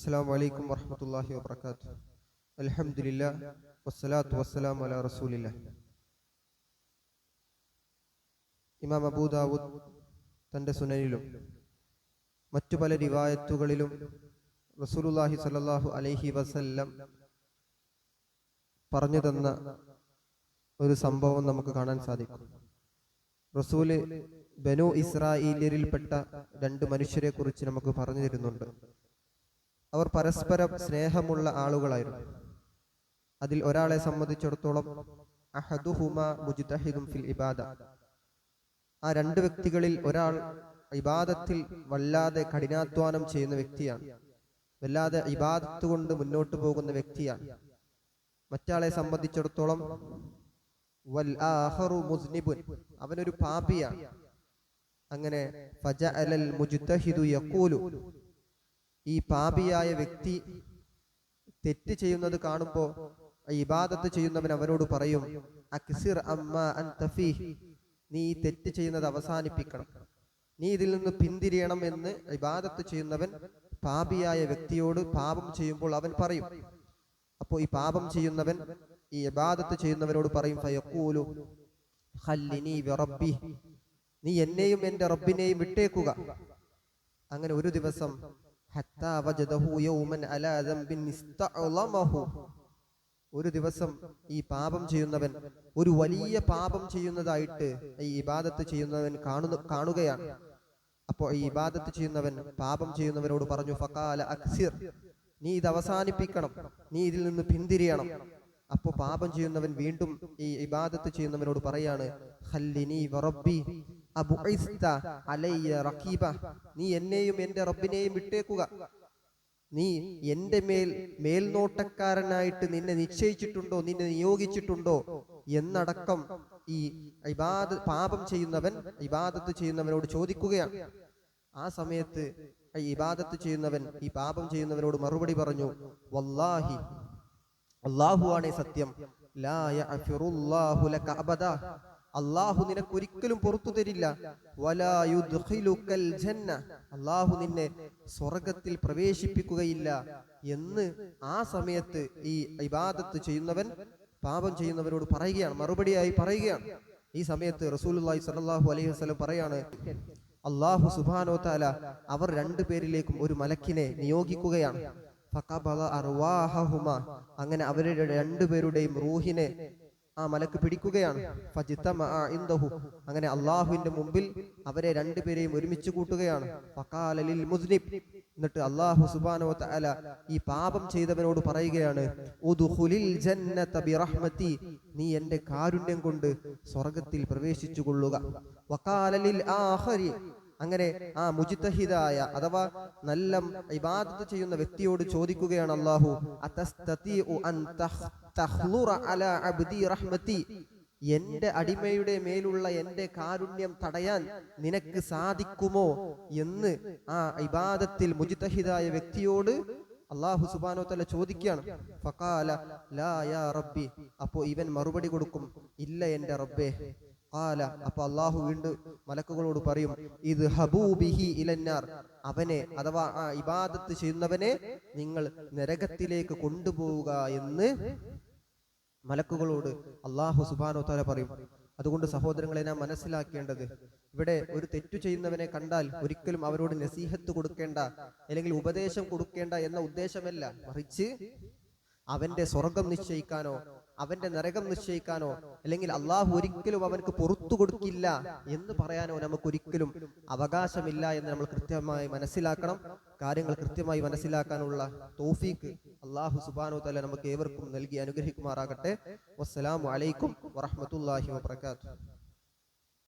അസ്സാം വലൈക്കും വർഹമത്തല്ലാഹി വാബർക്കാത്തു അലഹമില്ല വസ്സലാത്തു വസ്സലാം അല റസൂലില്ല ഇമാം അബൂദാവൂദ് തന്റെ സുനനിലും മറ്റു പല റിവായത്തുകളിലും റസൂലുല്ലാഹി സല്ലാഹു അലൈഹി വസല്ലം പറഞ്ഞു തന്ന ഒരു സംഭവം നമുക്ക് കാണാൻ സാധിക്കും. റസൂൽ ബനു ഇസ്രായേലിൽപ്പെട്ട രണ്ട് മനുഷ്യരെ കുറിച്ച് നമുക്ക് പറഞ്ഞു തരുന്നുണ്ട്. അവർ പരസ്പരം സ്നേഹമുള്ള ആളുകളായിരുന്നു. അതിൽ ഒരാളെ സംബന്ധിച്ചിടത്തോളം അഹദുഹുമ ഫിൽ ഇബാദ. ആ രണ്ട് വ്യക്തികളിൽ ഒരാൾ ഇബാദത്തിൽ വല്ലാതെ കഠിനാധ്വാനം ചെയ്യുന്ന വ്യക്തിയാണ്. വല്ലാതെ ഇബാദത്ത് കൊണ്ട് മുന്നോട്ട് പോകുന്ന വ്യക്തിയാണ്. മറ്റാളെ സംബന്ധിച്ചിടത്തോളം വൽ ആഹറു മുസ്നിബുൻ അവനൊരു പാപിയാണ്. അങ്ങനെ ഫജഅലൽ മുജ്തഹിദു യഖൂലു ഈ പാപിയായ വ്യക്തി തെറ്റ് ചെയ്യുന്നത് കാണുമ്പോൾ ഇബാദത്ത് ചെയ്യുന്നവൻ അവനോട് പറയും അക്സിർ അമ്മ അൻ തഫീഹ് നീ ഈ തെറ്റ് ചെയ്യുന്നത് അവസാനിപ്പിക്കണം. നീ ഇതിൽ നിന്ന് പിന്തിരിയണം എന്ന് ഇബാദത്ത് ചെയ്യുന്നവൻ പാപിയായ വ്യക്തിയോട് പാപം ചെയ്യുമ്പോൾ അവൻ പറയും. അപ്പോ ഈ പാപം ചെയ്യുന്നവൻ ഈ ഇബാദത്ത് ചെയ്യുന്നവനോട് പറയും ഫയക്കൂലു ഹല്ലിനി റബ്ബി. നീ എന്നെയും എന്റെ റബ്ബിനെയും വിട്ടേക്കുക. അങ്ങനെ ഒരു ദിവസം ഒരു ദിവസം ഈ പാപം ചെയ്യുന്നവൻ ഒരു വലിയ പാപം ചെയ്യുന്നതായിട്ട് ഈ ഇബാദത്ത് ചെയ്യുന്നവൻ കാണുന്ന കാണുകയാണ്. അപ്പോൾ ഈ ഇബാദത്ത് ചെയ്യുന്നവൻ പാപം ചെയ്യുന്നവനോട് പറഞ്ഞു ഫക്കാല അക്സിർ നീ ഇത് അവസാനിപ്പിക്കണം നീ ഇതിൽ നിന്ന് പിന്തിരിയണം. അപ്പോൾ പാപം ചെയ്യുന്നവൻ വീണ്ടും ഈ ഇബാദത്ത് ചെയ്യുന്നവനോട് പറയാണ് ഹല്ലിനി വറബ്ബി റഖീബ നീ എന്നെയും എന്റെ റബ്ബിനെയും വിട്ടേക്കുക. നീ എന്റെ മേൽ മേൽനോട്ടക്കാരനായിട്ട് നിന്നെ നിശ്ചയിച്ചിട്ടുണ്ടോ? നിന്നെ നിയോഗിച്ചിട്ടുണ്ടോ? എന്നടക്കം ഈ ഇബാദ പാപം ചെയ്യുന്നവൻ ഇബാദത്ത് ചെയ്യുന്നവനോട് ചോദിക്കുകയാണ്. ആ സമയത്ത് ഈ ഇബാദത്ത് ചെയ്യുന്നവൻ ഈ പാപം ചെയ്യുന്നവനോട് മറുപടി പറഞ്ഞു വല്ലാഹി അള്ളാഹു ആണേ സത്യം. ലാ അബദാ. അള്ളാഹു നിനക്ക് ഒരിക്കലും പുറത്തു തരില്ല. അള്ളാഹു നിന്നെ സ്വർഗത്തിൽ പ്രവേശിപ്പിക്കുകയില്ല എന്ന് ആ സമയത്ത് ഈ ഇബാദത്ത് ചെയ്യുന്നവൻ പാപം ചെയ്യുന്നവരോട് പറയുകയാണ്. മറുപടിയായി പറയുകയാണ്. ഈ സമയത്ത് റസൂലി സലാഹു അലൈഹി വസ്ലം പറയാണ് അള്ളാഹു സുബാനോ താല അവർ രണ്ടു പേരിലേക്കും ഒരു മലക്കിനെ നിയോഗിക്കുകയാണ്. അങ്ങനെ അവരുടെ രണ്ടുപേരുടെയും റൂഹിനെ ആ മലക്ക് പിടിക്കുകയാണ്. അങ്ങനെ അള്ളാഹുവിന്റെ മുമ്പിൽ അവരെ രണ്ടുപേരെയും ഒരുമിച്ച് കൂട്ടുകയാണ്. എന്നിട്ട് അള്ളാഹു സുബാനോ തല ഈ പാപം ചെയ്തവനോട് പറയുകയാണ് നീ എന്റെ കാരുണ്യം കൊണ്ട് സ്വർഗത്തിൽ പ്രവേശിച്ചു കൊള്ളുക അങ്ങനെ ആ മുജിത്തഹിദായ അഥവാ നല്ല ഇബാദത്ത് ചെയ്യുന്ന വ്യക്തിയോട് ചോദിക്കുകയാണ് അള്ളാഹു എന്റെ അടിമയുടെ മേലുള്ള എന്റെ കാരുണ്യം തടയാൻ നിനക്ക് സാധിക്കുമോ? എന്ന് ആ ഇബാദത്തിൽ മുജിത്തഹിദായ വ്യക്തിയോട് അള്ളാഹു സുബാനോ തല ചോദിക്കുകയാണ്. ഫഖാല ലാ യാ റബ്ബി. അപ്പോ ഇവൻ മറുപടി കൊടുക്കും ഇല്ല എന്റെ റബ്ബേ ഖാല അപ്പൊ അള്ളാഹു വീണ്ടും മലക്കുകളോട് പറയും ഇത് ഹബൂബിഹി ഇലന്നാർ. അവനെ അഥവാ ആ ഇബാദത്ത് ചെയ്യുന്നവനെ നിങ്ങൾ നരകത്തിലേക്ക് കൊണ്ടുപോവുക എന്ന് മലക്കുകളോട് അള്ളാഹു സുബാനോ തല പറയും. അതുകൊണ്ട് സഹോദരങ്ങളെ നാം മനസ്സിലാക്കേണ്ടത് ഇവിടെ ഒരു തെറ്റു ചെയ്യുന്നവനെ കണ്ടാൽ ഒരിക്കലും അവരോട് നസീഹത്ത് കൊടുക്കേണ്ട അല്ലെങ്കിൽ ഉപദേശം കൊടുക്കേണ്ട എന്ന ഉദ്ദേശമല്ല. മറിച്ച് അവന്റെ സ്വർഗം നിശ്ചയിക്കാനോ അവന്റെ നരകം നിശ്ചയിക്കാനോ അല്ലെങ്കിൽ അള്ളാഹു ഒരിക്കലും അവനക്ക് പുറത്തു കൊടുക്കില്ല എന്ന് പറയാനോ നമുക്ക് ഒരിക്കലും അവകാശമില്ല എന്ന് നമ്മൾ കൃത്യമായി മനസ്സിലാക്കണം. കാര്യങ്ങൾ കൃത്യമായി മനസ്സിലാക്കാനുള്ള തോഫീക്ക് അള്ളാഹു സുബാനോ തല നമുക്ക് ഏവർക്കും നൽകി അനുഗ്രഹിക്കുമാറാകട്ടെ. വസ്സലാമു അലൈക്കും വറഹമത്തല്ലാഹി വബർക്കാത്തു